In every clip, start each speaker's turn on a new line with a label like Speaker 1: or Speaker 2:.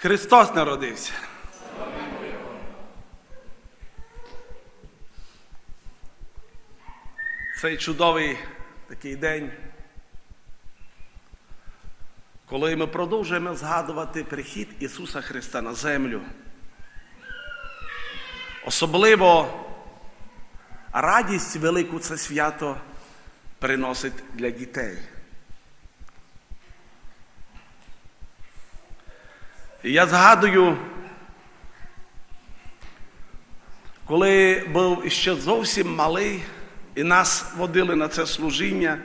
Speaker 1: Христос народився. Цей чудовий такий день, коли ми продовжуємо згадувати прихід Ісуса Христа на землю. Особливо радість велику це свято приносить для дітей. Я згадую, коли був ще зовсім малий, і нас водили на це служіння,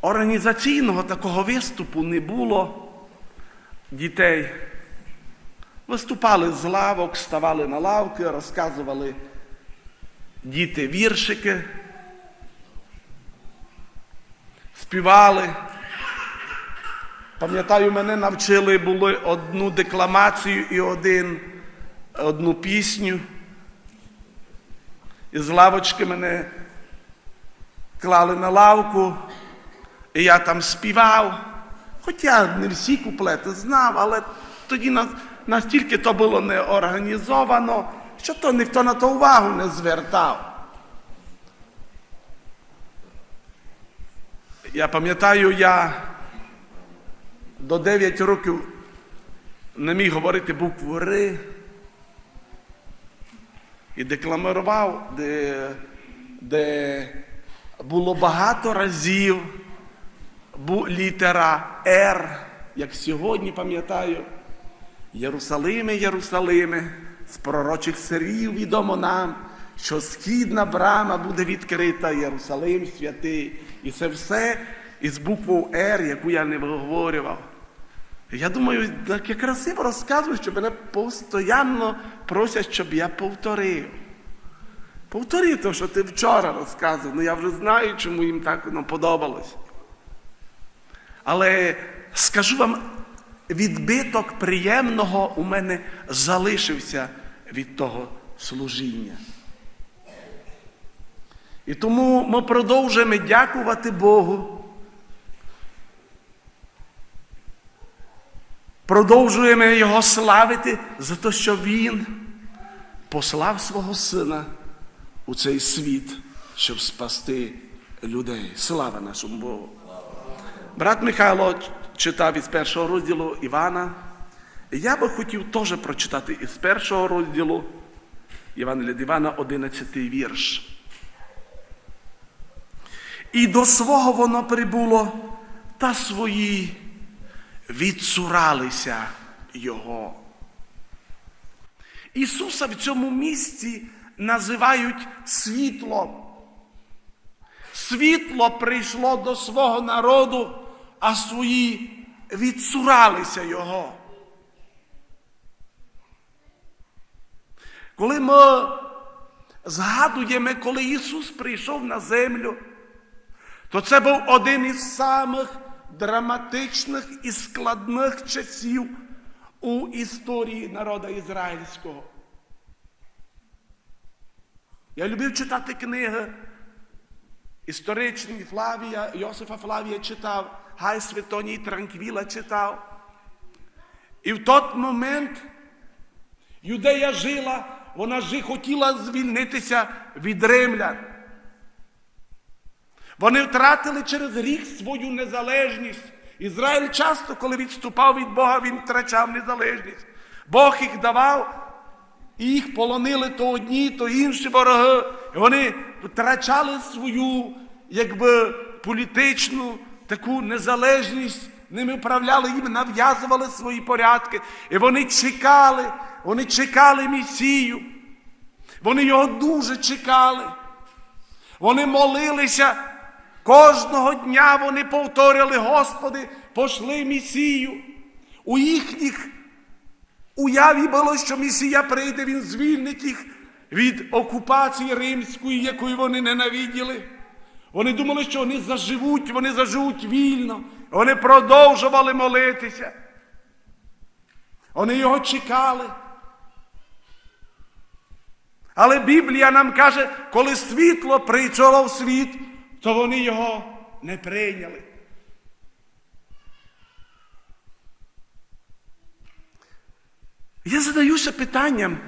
Speaker 1: організаційного такого виступу не було дітей. Виступали з лавок, ставали на лавки, розказували діти віршики, співали. Пам'ятаю, мене навчили були одну декламацію і один, одну пісню. І з лавочки мене клали на лавку, і я там співав. Хоча не всі куплети знав, але тоді настільки то було не організовано, що то ніхто на то увагу не звертав. Я пам'ятаю, я до 9 років не міг говорити букву Р і декламував, де, де було багато разів літера Р, як сьогодні пам'ятаю. Єрусалиме, Єрусалиме, з пророчих сирів відомо нам, що східна брама буде відкрита, Єрусалим святий. І це все із буквою Р, яку я не виговорював. Я думаю, так я красиво розказую, що мене постійно просять, щоб я повторив. Повтори те, що ти вчора розказував. Ну я вже знаю, чому їм так воно подобалось. Але скажу вам, відбиток приємного у мене залишився від того служіння. І тому ми продовжуємо дякувати Богу. Продовжуємо Його славити за те, що Він послав свого Сина у цей світ, щоб спасти людей. Слава нашому Богу. Брат Михайло читав із першого розділу Івана. Я би хотів теж прочитати із першого розділу від Івана, 11 вірш. І до свого воно прибуло, та свої відсуралися Його. Ісуса в цьому місці називають світлом. Світло прийшло до свого народу, а свої відсуралися Його. Коли ми згадуємо, коли Ісус прийшов на землю, то це був один із самих драматичних і складних часів у історії народу ізраїльського. Я любив читати книги історичні Флавія, Йосифа Флавія читав, Гай Святоній Транквіла читав. І в той момент юдея жила, вона ж хотіла звільнитися від римлян. Вони втратили через рік свою незалежність. Ізраїль часто, коли відступав від Бога, він втрачав незалежність. Бог їх давав, і їх полонили то одні, то інші вороги. І вони втрачали свою якби, політичну таку незалежність, ними вправляли, їм нав'язували свої порядки. І вони чекали, вони чекали Месію. Вони його дуже чекали. Вони молилися. Кожного дня вони повторювали, Господи, пошли Месію. У їхніх уяві було, що Месія прийде, Він звільнить їх від окупації римської, якої вони ненавиділи. Вони думали, що вони заживуть, вони заживуть вільно. Вони продовжували молитися. Вони його чекали. Але Біблія нам каже, коли світло прийшло в світ, то вони його не прийняли. Я задаюся питанням,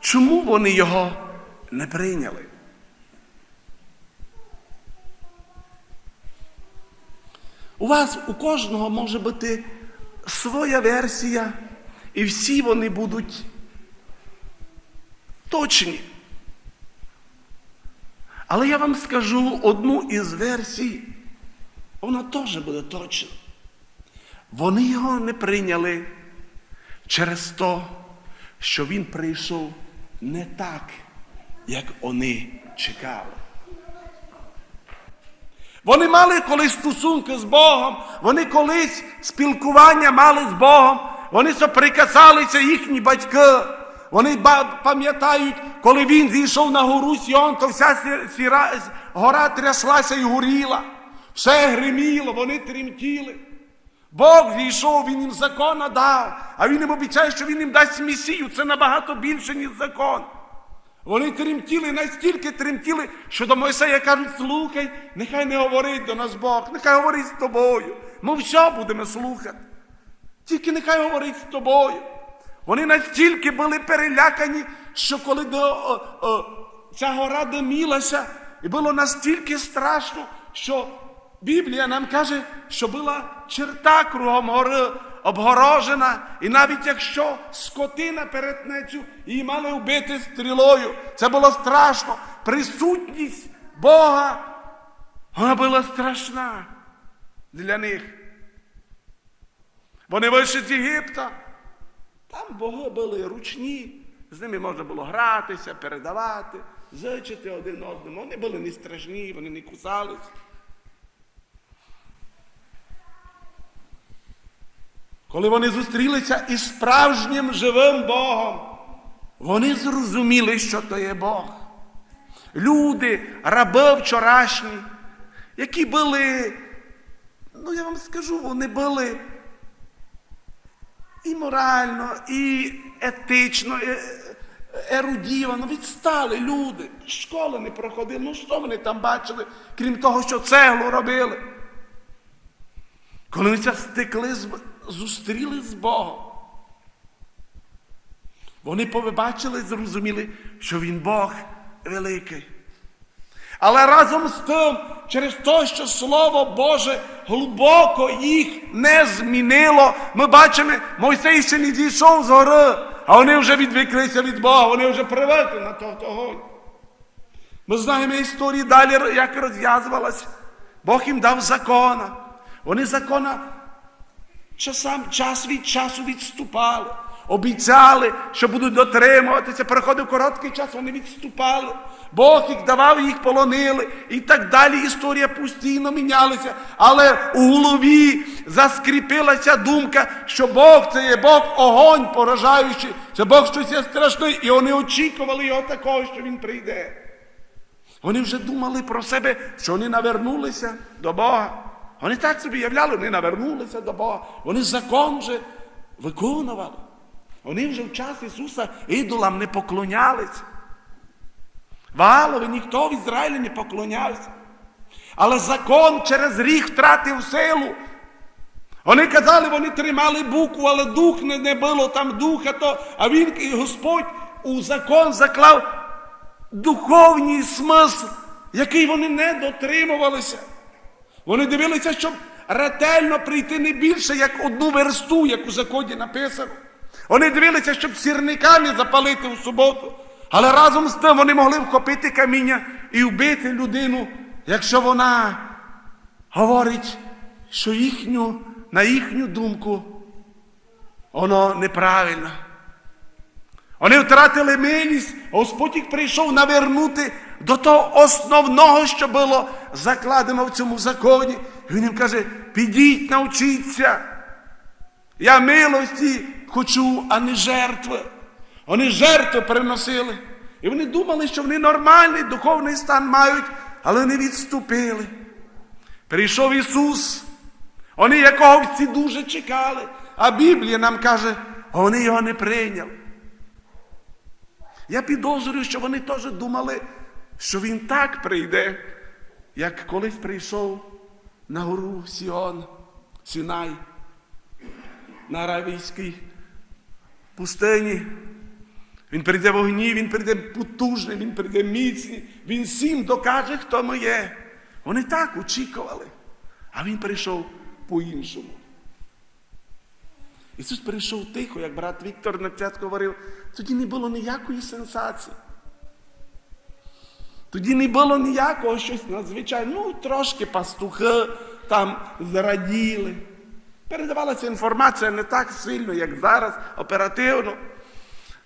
Speaker 1: чому вони його не прийняли? У вас у кожного може бути своя версія, і всі вони будуть точні. Але я вам скажу одну із версій, вона теж буде точна. Вони його не прийняли через те, що він прийшов не так, як вони чекали. Вони мали колись стосунки з Богом, вони колись спілкування мали з Богом, вони соприкасалися їхні батьки. Вони пам'ятають, коли він зійшов на гору Сіон, то вся сіра, гора тряслася і горіла. Все гриміло, вони тремтіли. Бог зійшов, він їм закон дав, а він їм обіцяє, що він їм дасть місію. Це набагато більше, ніж закон. Вони тремтіли, настільки тремтіли, що до Мойсея кажуть, слухай, нехай не говорить до нас Бог, нехай говорить з тобою. Ми все будемо слухати. Тільки нехай говорить з тобою. Вони настільки були перелякані, що коли до, о, о, ця гора димілася, і було настільки страшно, що Біблія нам каже, що була черта кругом гори обгорожена, і навіть якщо скотина перетне цю, її мали вбити стрілою. Це було страшно. Присутність Бога, вона була страшна для них. Вони вийшли з Єгипта. Там боги були ручні, з ними можна було гратися, передавати, зичити один одному. Вони були не страшні, вони не кусались. Коли вони зустрілися із справжнім живим Богом, вони зрозуміли, що то є Бог. Люди, раби вчорашні, які були, ну я вам скажу, вони були і морально, і етично, і ерудівано, відстали люди. Школи не проходили. Ну що вони там бачили, крім того, що цеглу робили? Коли вони це стекли, зустріли з Богом. Вони побачили, зрозуміли, що він Бог великий. Але разом з тим, через те, що Слово Боже глибоко їх не змінило, ми бачимо, Мойсей ще не дійшов з гори, а вони вже відвіклися від Бога, вони вже привикли на той огонь. Ми знаємо історії далі, як розв'язувалася. Бог їм дав закона. Вони закона часам, час від часу відступали. Обіцяли, що будуть дотримуватися. Переходив короткий час, вони відступали. Бог їх давав, їх полонили. І так далі. Історія постійно мінялася. Але у голові заскріпилася думка, що Бог це є Бог огонь поражаючий, це Бог щось є страшний. І вони очікували його такого, що він прийде. Вони вже думали про себе, що вони навернулися до Бога. Вони так собі являли, вони навернулися до Бога. Вони закон вже виконували. Вони вже в час Ісуса ідолам не поклонялися. Ваалові ніхто в Ізраїлі не поклонявся. Але закон через рік втратив силу. Вони казали, вони тримали букву, але дух не, не було там духа, то, а він, і Господь у закон заклав духовний смисл, який вони не дотримувалися. Вони дивилися, щоб ретельно прийти не більше, як одну версту, як у законі написано. Вони дивилися, щоб сірника не запалити в суботу. Але разом з тим вони могли вхопити каміння і вбити людину, якщо вона говорить, що їхню, на їхню думку воно неправильно. Вони втратили милість, Господь їх прийшов навернути до того основного, що було закладено в цьому законі. І Він їм каже: підіть, навчіться. Я милості хочу, а не жертви. Вони жертви приносили. І вони думали, що вони нормальний духовний стан мають, але не відступили. Прийшов Ісус, вони якого всі дуже чекали, а Біблія нам каже, вони його не прийняли. Я підозрюю, що вони теж думали, що він так прийде, як колись прийшов на гору Сіон, Сінай, на Аравійський пустині. Він прийде в огні, він прийде потужний, він прийде міцний, він всім докаже, хто ми є. Вони так очікували, а він прийшов по-іншому. Ісус прийшов тихо, як брат Віктор на початку говорив, тоді не було ніякої сенсації. Тоді не було ніякого щось надзвичайного. Ну, трошки пастухи там зраділи. Передавалася інформація не так сильно, як зараз, оперативно.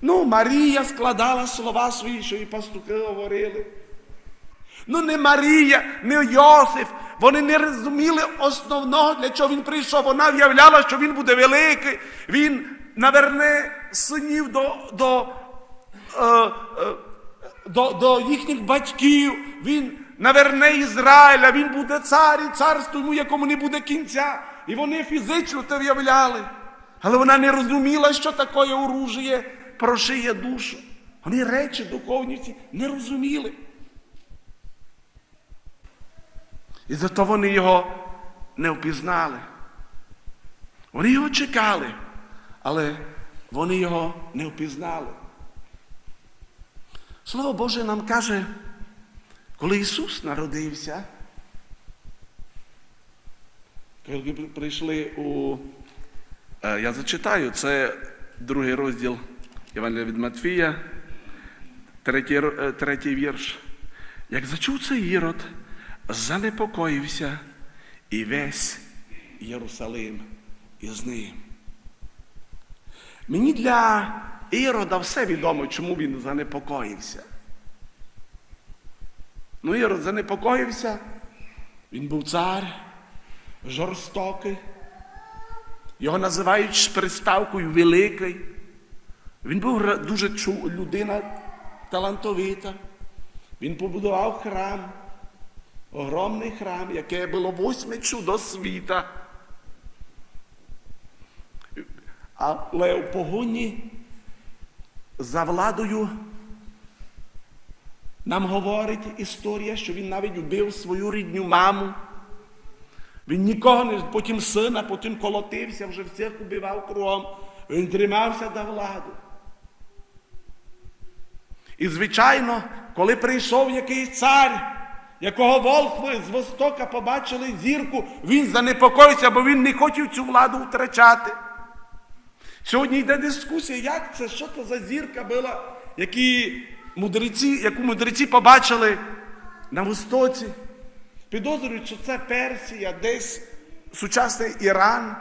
Speaker 1: Ну, Марія складала слова свої, що і пастухи говорили. Ну, не Марія, не Йосиф. Вони не розуміли основного, для чого він прийшов. Вона в'являла, що він буде великий. Він наверне синів до, до, е, е, до, до їхніх батьків. Він наверне Ізраїля, він буде цар і царство йому, якому не буде кінця. І вони фізично це в'являли. Але вона не розуміла, що таке оружіє прошиє душу. Вони речі духовніці не розуміли. І зато вони його не впізнали. Вони його чекали, але вони його не впізнали. Слово Боже нам каже, коли Ісус народився, прийшли у. е, Я зачитаю, це другий розділ Євангелія від Матфія, третій, е, третій вірш. Як зачув це Ірод, занепокоївся і весь Єрусалим із ним. Мені для Ірода все відомо, чому він занепокоївся. Ну, Ірод занепокоївся, він був цар, жорстокий. Його називають з приставкою великий. Він був дуже чу- людина талантовита. Він побудував храм, огромний храм, яке було восьме чудо світа. Але в погоні за владою нам говорить історія, що він навіть вбив свою рідню маму. Він нікого не потім сина, потім колотився, вже всіх убивав кругом. Він тримався до влади. І, звичайно, коли прийшов якийсь цар, якого волхви з востока побачили зірку, він занепокоївся, бо він не хотів цю владу втрачати. Сьогодні йде дискусія, як це, що це за зірка була, які мудреці, яку мудреці побачили на востоці. Підозрюють, що це Персія, десь сучасний Іран.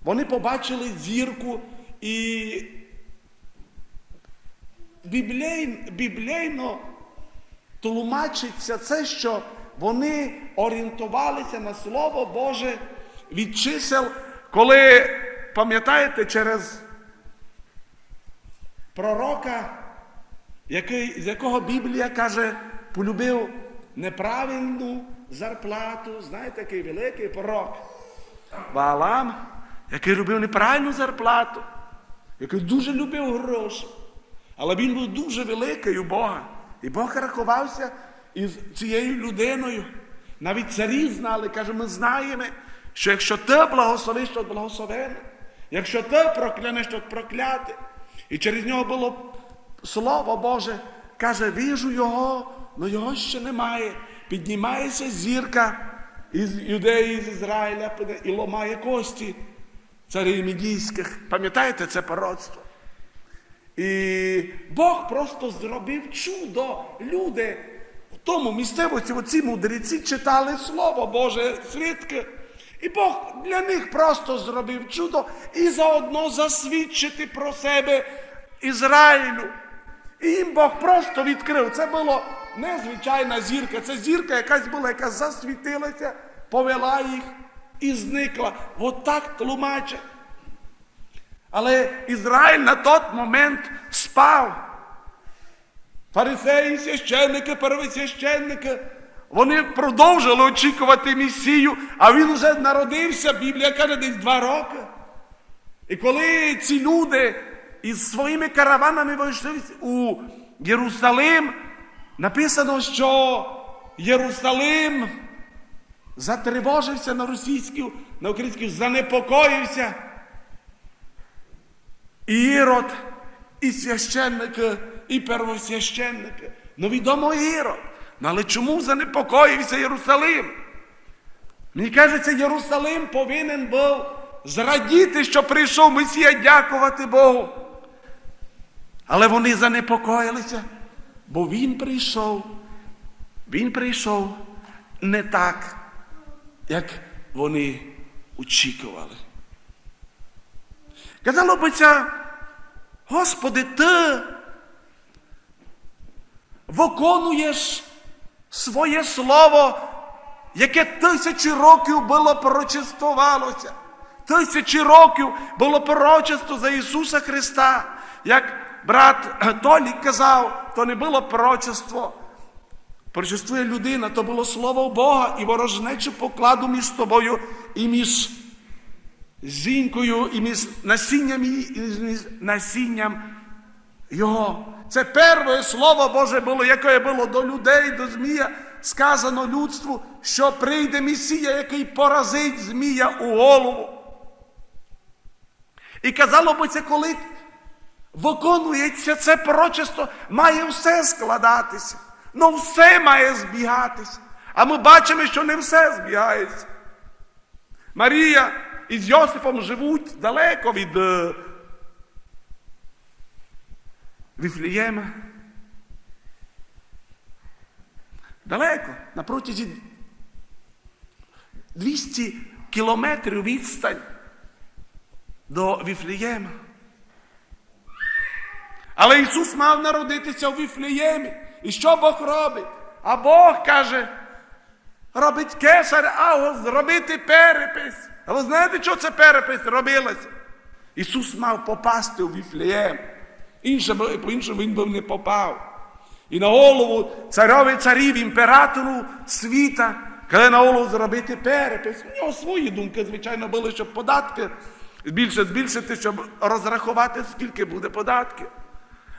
Speaker 1: Вони побачили зірку і біблейн, біблейно тлумачиться це, що вони орієнтувалися на Слово Боже від чисел, коли, пам'ятаєте, через пророка, який, з якого Біблія каже, полюбив неправильну зарплату. Знаєте, такий великий пророк. Ваалам, який любив неправильну зарплату, який дуже любив гроші. Але він був дуже великий у Бога. І Бог рахувався із цією людиною. Навіть царі знали, каже, ми знаємо, що якщо ти благословиш, то благословене. Якщо ти проклянеш, то прокляти. І через нього було слово Боже, каже, віжу його, але його ще немає. Піднімається зірка із юдеї, з Ізраїля і ломає кості царів мідійських. Пам'ятаєте це пророцтво? І Бог просто зробив чудо. Люди в тому місцевості, оці мудреці читали Слово Боже, свідки. І Бог для них просто зробив чудо і заодно засвідчити про себе Ізраїлю. І їм Бог просто відкрив. Це було незвичайна зірка. Це зірка якась була, яка засвітилася, повела їх і зникла. От так тлумачать. Але Ізраїль на той момент спав. Фарисеї, священники, первосвященники, вони продовжили очікувати Месію, а він вже народився, Біблія каже, десь два роки. І коли ці люди із своїми караванами вийшли у Єрусалим, написано, що Єрусалим затривожився на російську, на українську, занепокоївся. і Ірод, і священники, і первосвященники. Ну відомо Ірод. Ну, але чому занепокоївся Єрусалим? Мені кажеться, Єрусалим повинен був зрадіти, що прийшов Месія дякувати Богу. Але вони занепокоїлися, бо він прийшов, він прийшов не так, як вони очікували. Казало бися, Господи, Ти виконуєш своє слово, яке тисячі років було прочистувалося. Тисячі років було пророчество за Ісуса Христа. Як брат Толік казав, то не було пророчество. Прочествує людина, то було слово Бога і ворожнечу покладу між тобою і між зінькою, і між насінням, і між насінням його. Це перше слово Боже було, яке було до людей, до Змія, сказано людству, що прийде Месія, який поразить Змія у голову. І казало би це, коли виконується це пророчество, має все складатися. Ну все має збігатися. А ми бачимо, що не все збігається. Марія із Йосифом живуть далеко від е, Віфлієма. Далеко, на протязі 200 кілометрів відстань до Віфлієма. Але Ісус мав народитися у Віфліємі. І що Бог робить? А Бог каже, робить кесар, а зробити перепис. А ви знаєте, що це перепис робилося? Ісус мав попасти у Віфлієм. Інше, по-іншому він би не попав. І на голову царьові царів, імператору світа, коли на голову зробити перепис. У нього свої думки, звичайно, були, щоб податки збільшити, щоб розрахувати, скільки буде податків.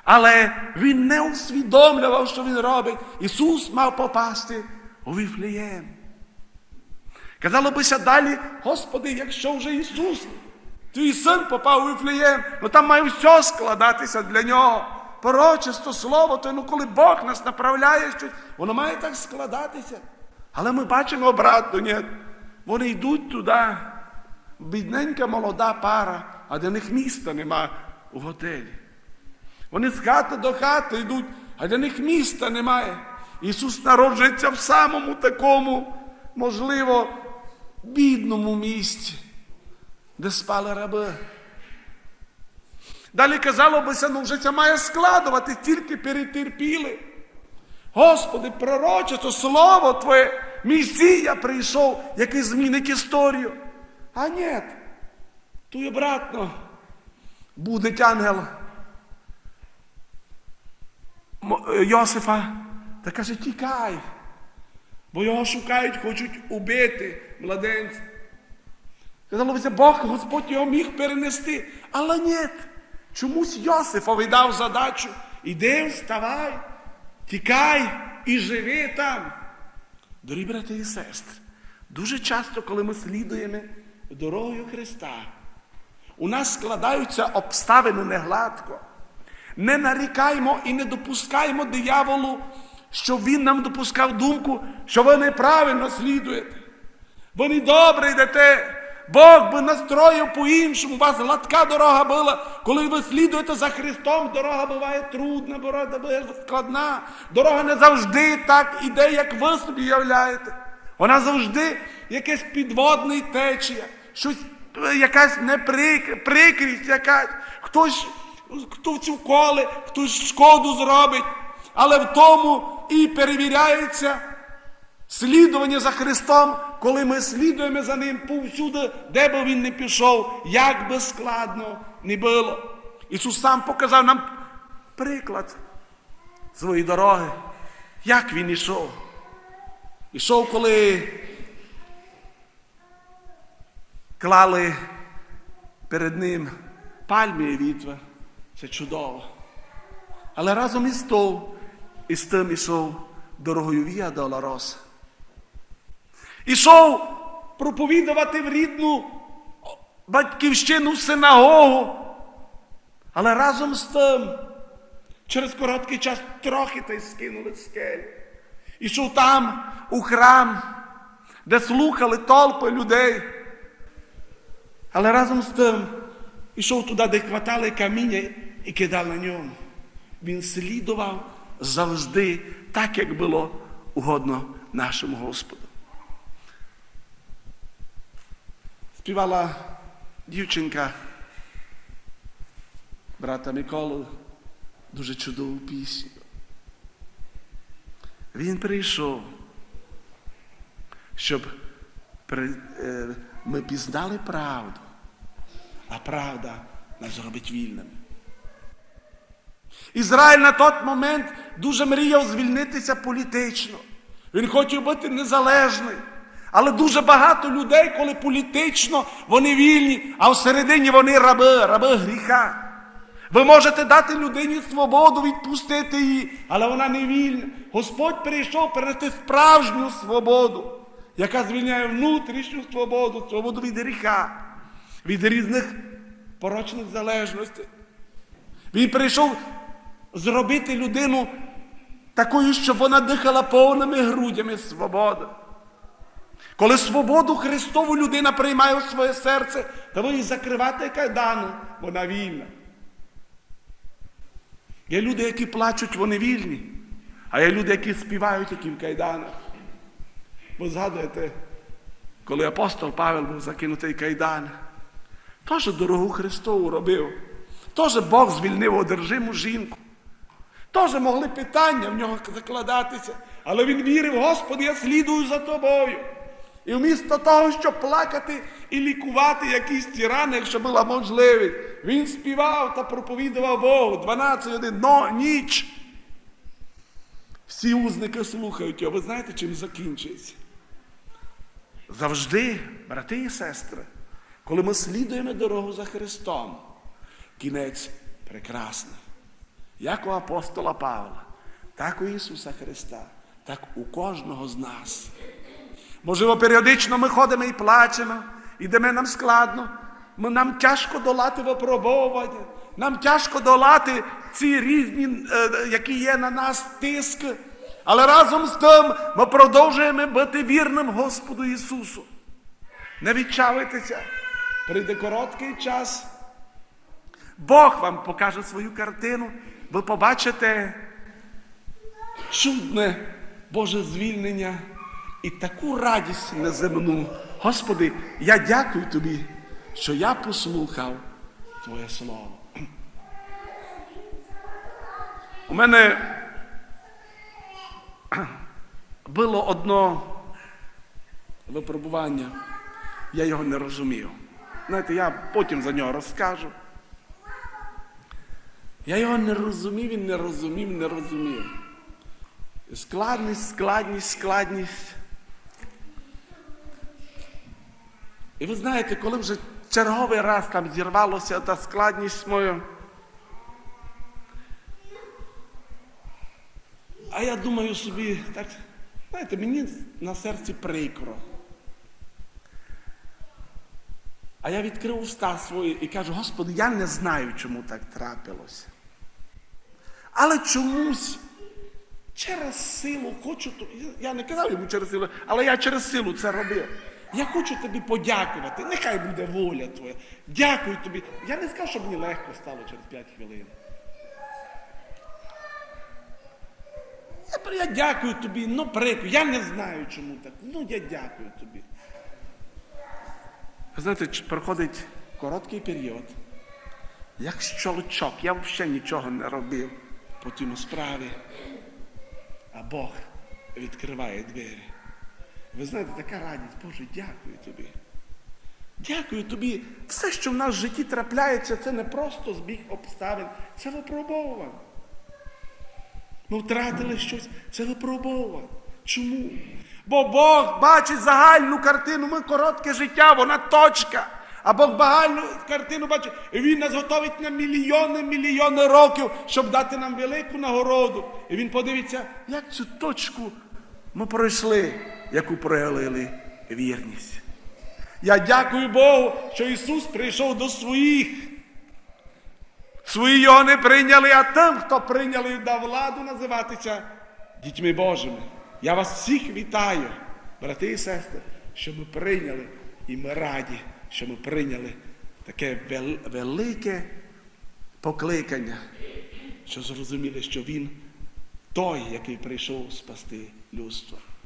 Speaker 1: Але він не усвідомлював, що він робить. Ісус мав попасти у Віфлієм. Казало бися далі, Господи, якщо вже Ісус, твій син попав у Віфлієм, ну там має все складатися для нього. Порочисто слово, то ну коли Бог нас направляє щось, воно має так складатися. Але ми бачимо обратно, ні. Вони йдуть туди, бідненька молода пара, а для них міста нема у готелі. Вони з хати до хати йдуть, а для них міста немає. Ісус народжується в самому такому, можливо, бідному місці, де спали раби. Далі казало бися, ну вже це має складувати, тільки перетерпіли. Господи, пророче, слово Твоє, Месія прийшов, який змінить історію. А ні, тут обратно буде ангел Йосифа та каже, тікай, бо його шукають, хочуть убити младенця. Казало бися, Бог, Господь його міг перенести. Але ні. Чомусь Йосифові дав задачу. Іди, вставай, тікай і живи там. Дорогі брати і сестри, дуже часто, коли ми слідуємо дорогою Христа, у нас складаються обставини негладко. Не нарікаємо і не допускаємо дияволу, щоб він нам допускав думку, що ви неправильно слідуєте. Ви не добре йдете. Бог би настроїв по-іншому. У вас гладка дорога була. Коли ви слідуєте за Христом, дорога буває трудна, дорога буває складна. Дорога не завжди так іде, як ви собі являєте. Вона завжди якась підводний течія, щось, якась неприкрість якась. Хтось хто в цю коле, хтось шкоду зробить. Але в тому і перевіряється слідування за Христом, коли ми слідуємо за Ним повсюди, де би Він не пішов, як би складно не було. Ісус сам показав нам приклад своєї дороги, як Він ішов. Ішов, коли клали перед ним пальмі вітви. Це чудово. Але разом із тим, із тим ішов дорогою Віа Долороса. Ішов проповідувати в рідну батьківщину синагогу. Але разом з тим, через короткий час трохи та й скинули з скелі. Ішов там, у храм, де слухали толпи людей. Але разом з тим ішов туди, де хватали каміння і кидав на ньому. Він слідував завжди так, як було угодно нашому Господу. Співала дівчинка брата Миколу дуже чудову пісню. Він прийшов, щоб е, ми пізнали правду, а правда нас зробить вільними. Ізраїль на той момент дуже мріяв звільнитися політично. Він хотів бути незалежним. Але дуже багато людей, коли політично вони вільні, а всередині вони раби, раби гріха. Ви можете дати людині свободу, відпустити її, але вона не вільна. Господь прийшов передати справжню свободу, яка звільняє внутрішню свободу, свободу від гріха, від різних порочних залежностей. Він прийшов зробити людину такою, щоб вона дихала повними грудями свободи. Коли свободу Христову людина приймає у своє серце, то ви її закривати кайдану, вона вільна. Є люди, які плачуть, вони вільні, а є люди, які співають, які в кайданах. Ви згадуєте, коли апостол Павел був закинутий кайдан, теж дорогу Христову робив, теж Бог звільнив одержиму жінку. Теж могли питання в нього закладатися, але він вірив, Господи, я слідую за тобою. І вмісто того, щоб плакати і лікувати якісь ті рани, якщо була можливість, він співав та проповідував Богу 12 годин, но ніч. Всі узники слухають його. Ви знаєте, чим закінчується? Завжди, брати і сестри, коли ми слідуємо дорогу за Христом, кінець прекрасний. Як у апостола Павла, так у Ісуса Христа, так у кожного з нас. Можливо, періодично ми ходимо і плачемо, ідемо нам складно, нам тяжко долати випробовування, нам тяжко долати ці різні, е, які є на нас тиски. Але разом з тим ми продовжуємо бути вірним Господу Ісусу. Не відчавайтеся, прийде короткий час. Бог вам покаже свою картину, ви побачите чудне Боже звільнення і таку радість неземну. Господи, я дякую Тобі, що я послухав Твоє Слово. У мене було одно випробування, я його не розумів. Знаєте, я потім за нього розкажу. Я його не розумів і не розумів, не розумів. Складність, складність, складність. І ви знаєте, коли вже черговий раз там зірвалося та складність моя. А я думаю собі, так, знаєте, мені на серці прикро. А я відкрив уста свої і кажу, Господи, я не знаю, чому так трапилося. Але чомусь через силу хочу, я не казав йому через силу, але я через силу це робив. Я хочу тобі подякувати. Нехай буде воля твоя. Дякую тобі. Я не сказав, щоб мені легко стало через 5 хвилин. Я, дякую тобі, ну прикро. Я не знаю, чому так. Ну я дякую тобі. Знаєте, проходить короткий період. Як щелчок, я взагалі нічого не робив по тій справі. А Бог відкриває двері. Ви знаєте, така радість, Боже, дякую тобі. Дякую тобі. Все, що в нас в житті трапляється, це не просто збіг обставин, це випробовування. Ми втратили щось, це випробовування. Чому? Бо Бог бачить загальну картину, ми коротке життя, вона точка. А Бог багальну картину бачить, Він нас готовить на мільйони, мільйони років, щоб дати нам велику нагороду. І Він подивиться, як цю точку ми пройшли, яку проявили вірність. Я дякую Богу, що Ісус прийшов до своїх. Свої його не прийняли, а тим, хто прийняли, дав владу називатися дітьми Божими. Я вас всіх вітаю, брати і сестри, що ми прийняли, і ми раді, що ми прийняли таке велике покликання, що зрозуміли, що він той, який прийшов спасти людство.